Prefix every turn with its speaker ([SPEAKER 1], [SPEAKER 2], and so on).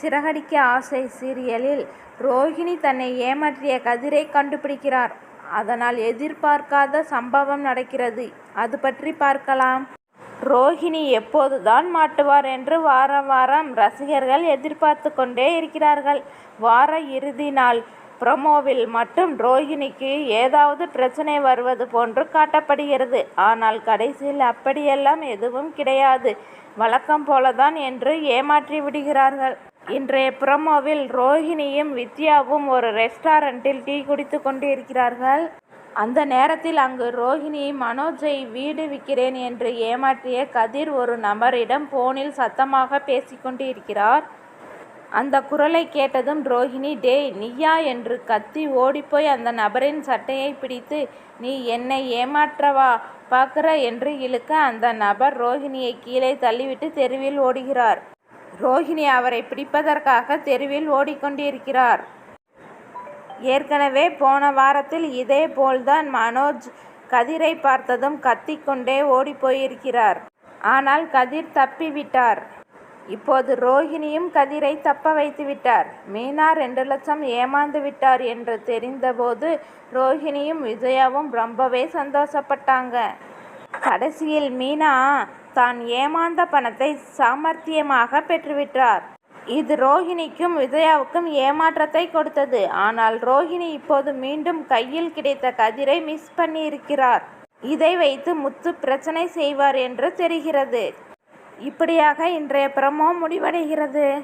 [SPEAKER 1] சிறகடிக்க ஆசை சீரியலில் ரோகிணி தன்னை ஏமாற்றிய கதிரை கண்டுபிடிக்கிறார். அதனால் எதிர்பார்க்காத சம்பவம் நடக்கிறது. அது பற்றி பார்க்கலாம். ரோஹிணி எப்போதுதான் மாட்டுவார் என்று வாரம் வாரம் ரசிகர்கள் எதிர்பார்த்து கொண்டே இருக்கிறார்கள். வார இறுதி நாள் ப்ரமோவில் மட்டும் ரோஹிணிக்கு ஏதாவது பிரச்சனை வருவது போன்று காட்டப்படுகிறது. ஆனால் கடைசியில் அப்படியெல்லாம் எதுவும் கிடையாது. வழக்கம் போலதான் என்று ஏமாற்றி விடுகிறார்கள். இன்றைய ப்ரமோவில் ரோஹிணியும் வித்யாவும் ஒரு ரெஸ்டாரண்ட்டில் டீ குடித்துக் கொண்டிருக்கிறார்கள். அந்த நேரத்தில் அங்கு ரோஹிணி மனோஜை வீடு விற்கிறேன் என்று ஏமாற்றிய கதிர் ஒரு நபரிடம் போனில் சத்தமாக பேசிக்கொண்டு இருக்கிறார் அந்த குரலை கேட்டதும் ரோஹிணி டேய் நீயா என்று கத்தி ஓடிப்போய் அந்த நபரின் சட்டையை பிடித்து நீ என்னை ஏமாற்றவா பார்க்குற என்று இழுக்க அந்த நபர் ரோஹிணியை கீழே தள்ளிவிட்டு தெருவில் ஓடுகிறார். ரோகிணி அவரை பிடிப்பதற்காக தெருவில் ஓடிக்கொண்டிருக்கிறார். ஏற்கனவே போன வாரத்தில் இதே போல்தான் மனோஜ் கதிரை பார்த்ததும் கத்திக்கொண்டே ஓடிப்போயிருக்கிறார். ஆனால் கதிர் தப்பிவிட்டார். இப்போது ரோஹிணியும் கதிரை தப்ப வைத்துவிட்டார். மீனா ரெண்டு லட்சம் ஏமாந்து விட்டார் என்று தெரிந்தபோது ரோஹிணியும் விஜயாவும் ரொம்பவே சந்தோஷப்பட்டாங்க. கடைசியில் மீனா தான் ஏமாந்த பணத்தை சாமர்த்தியமாக பெற்றுவிட்டார். இது ரோஹிணிக்கும் விஜயாவுக்கும் ஏமாற்றத்தை கொடுத்தது. ஆனால் ரோஹிணி இப்போது மீண்டும் கையில் கிடைத்த கதிரை மிஸ் பண்ணியிருக்கிறார். இதை வைத்து முத்து பிரச்சனை செய்வார் என்று தெரிகிறது. இப்படியாக இன்றைய பிரமோ முடிவடைகிறது.